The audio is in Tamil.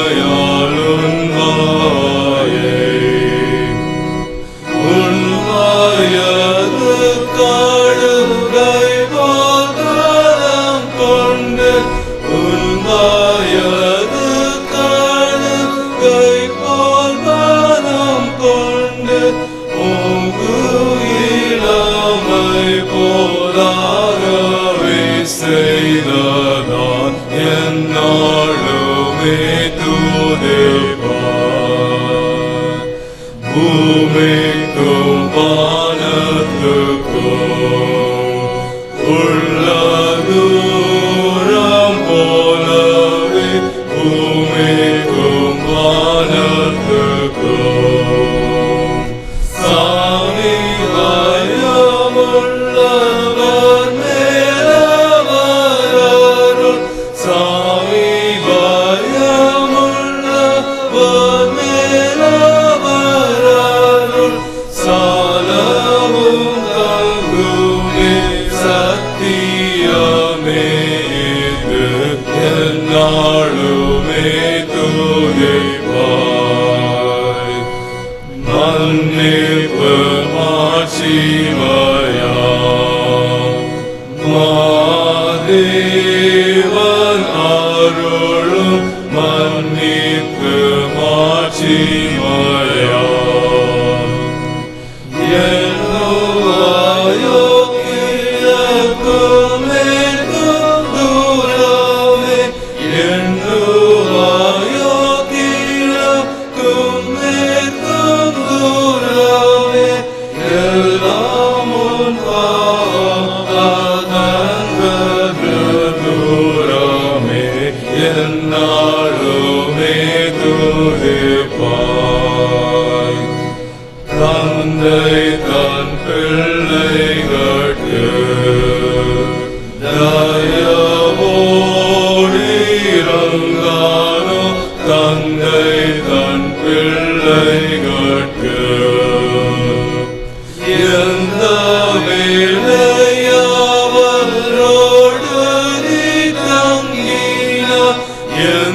Hallelujah. Ubico. என்னாலுமே துதிப்பாய் என்னாலுமே துதிப்பாய். தந்தை தன்